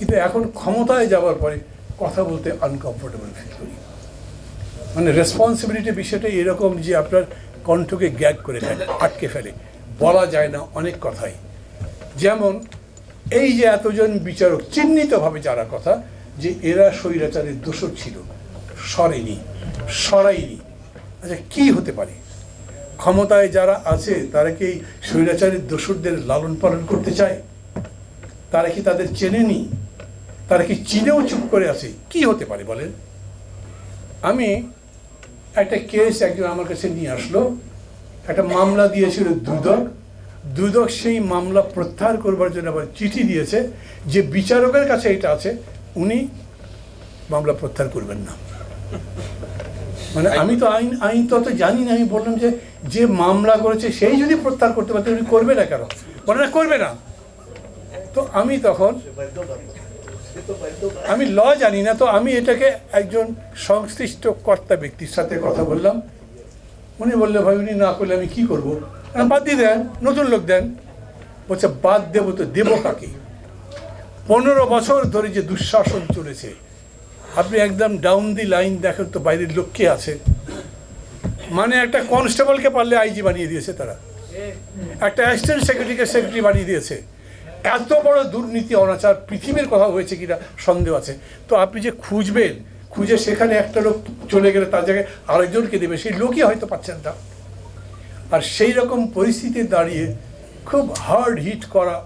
কিন্তু এখন ক্ষমতায় যাওয়ার পরে কথা বলতে আনকমফোর্টেবল ফিল করি। মানে রেসপন্সিবিলিটি বিষয়টা এরকম যে আপনার কণ্ঠকে গ্যাগ করে ফেলে আটকে ফেলে। বলা যায় না অনেক কথাই। যেমন, এই যে এতজন বিচারক, চিহ্নিতভাবে যারা কথা, যে এরা স্বৈরাচারের দোষর ছিল, সরেনি সরাইনি আচ্ছা কি হতে পারে? ক্ষমতায় যারা আছে, তারা কি স্বৈরাচারের দোসরদের লালন পালন করতে চায়? তারা কি তাদের চেনেনি? তারা কি চিনেও চুপ করে আছে। কি হতে পারে বলেন? আমি একটা কেস একজন আমার কাছে নিয়ে আসলো। একটা মামলা দিয়েছিল দুদক। দুদক সেই মামলা প্রত্যাহার করবার জন্য আবার চিঠি দিয়েছে যে বিচারকের কাছে এটা আছে, উনি মামলা প্রত্যাহার করবেন না। মানে আমি তো আইন আইন তত জানি না, আমি বললাম যে যে মামলা করেছে সেই যদি প্রত্যাহার করতে পারতে, উনি করবে না কেন? বলে না, করবে না। তো আমি তখন আমি ল জানি না, তো আমি এটাকে একজন সংশ্লিষ্ট কর্তা ব্যক্তির সাথে কথা বললাম। উনি বললে, ভাই, উনি না করলে আমি কি করব? বাদ দিয়ে দেন, নতুন লোক দেন। বলছে, বাদ দেবো তো, দেবো কাকে? পনেরো বছর ধরে যে দুঃশাসন চলেছে, আপনি একদম ডাউন দি লাইন দেখেন তো বাইরের লোক কে আছে। মানে একটা কনস্টেবলকে পারলে আইজি বানিয়ে দিয়েছে তারা। একটা অ্যাসিস্ট্যান্ট সেক্রেটারিকে সেক্রেটারি বানিয়ে দিয়েছে। এত বড় দুর্নীতি, অনাচার পৃথিবীর কথা হয়েছে কিনা সন্দেহ আছে। তো আপনি যে খুঁজবেন, খুঁজে সেখানে একটা লোক চলে গেলে তার জায়গায় আরেকজনকে দেবে, সেই লোকই হয়তো পাচ্ছেন না। আর সেই রকম পরিস্থিতি দাঁড়িয়ে খুব হার্ড হিট করা,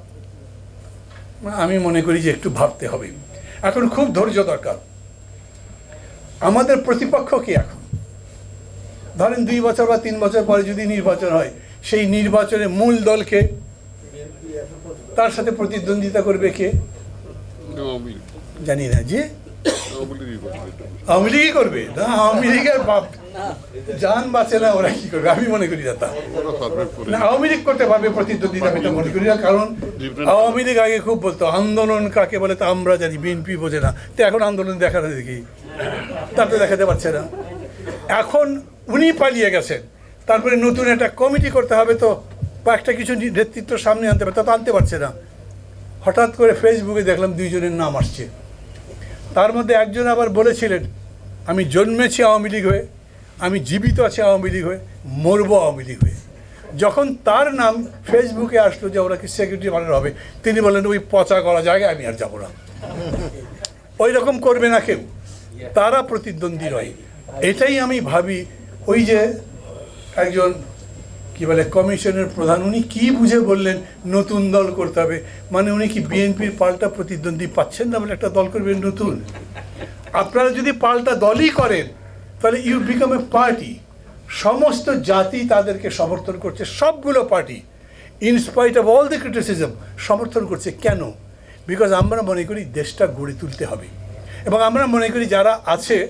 আমি মনে করি যে একটু ভাবতে হবে। এখন খুব ধৈর্য দরকার। আমাদের প্রতিপক্ষ কি এখন? ধরেন দুই বছর বা তিন বছর পরে যদি নির্বাচন হয়, সেই নির্বাচনে মূল দলকে তার সাথে প্রতিদ্বন্দ্বিতা করবে কে? জানি না যে? আওয়ামী লীগই করবে। না আওয়ামী লীগের বাপ। জান বাঁচে না ওরা কি করবে? আমি মনে করি তা। করে না আওয়ামী লীগ করতে পারবে প্রতিদ্বন্দ্বিতা আমি তো মনে করি না কারণ আওয়ামী লীগ আগে খুব বলতো আন্দোলন কাকে বলে তা আমরা জানি বিএনপি বোঝে না। তো এখন আন্দোলন দেখা দেখি। তাতে দেখাতে পারছে না। এখন উনি পালিয়ে গেছেন। তারপরে নতুন একটা কমিটি করতে হবে তো। বা একটা কিছু নেতৃত্ব সামনে আনতে হবে তা তো আনতে পারছে না। হঠাৎ করে ফেসবুকে দেখলাম দুইজনের নাম আসছে। তার মধ্যে একজন আবার বলেছিলেন, আমি জন্মেছি আওয়ামী লীগ হয়ে, আমি জীবিত আছি আওয়ামী লীগ হয়ে, মরবো আওয়ামী লীগ হয়ে। যখন তার নাম ফেসবুকে আসলো যে ওনাকে সেক্রেটারি বানানো হবে, তিনি বললেন, ওই পচা করা জায়গায় আমি আর যাব না। ওই রকম করবে না কেউ। তারা প্রতিদ্বন্দ্বী নয়। এটাই আমি ভাবি, ওই যে একজন কি বলে, কমিশনের প্রধান, উনি কি বুঝে বললেন, নতুন দল করতে হবে। মানে উনি কি বিএনপির পাল্টা প্রতিদ্বন্দ্বী পাচ্ছেন না বলে একটা দল করবেন নতুন? আপনারা যদি পাল্টা দলই করেন, তাহলে ইউ বিকাম এ পার্টি সমস্ত জাতি তাদেরকে সমর্থন করছে, সবগুলো party in spite of all the criticism সমর্থন করছে। কেন? বিকজ আমরা মনে করি দেশটা গড়ে তুলতে হবে। এবং আমরা মনে করি যারা আছে,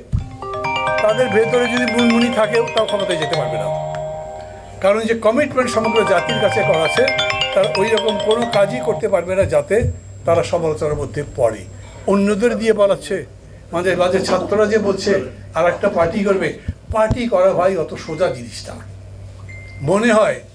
তাদের ভেতরে যদি মুনমুনি থাকে তাও ক্ষমতায় যেতে পারবে না। কারণ যে কমিটমেন্ট সমগ্র জাতির কাছে করা আছে, তার ওই রকম কোনো কাজই করতে পারবে না যাতে তারা সমালোচনার মধ্যে পড়ে। অন্যদের দিয়ে বলাচ্ছে মাঝে মাঝে ছাত্ররা যে বলছে আর একটা পার্টি করবে। পার্টি করা ভাই অত সোজা জিনিস না মনে হয়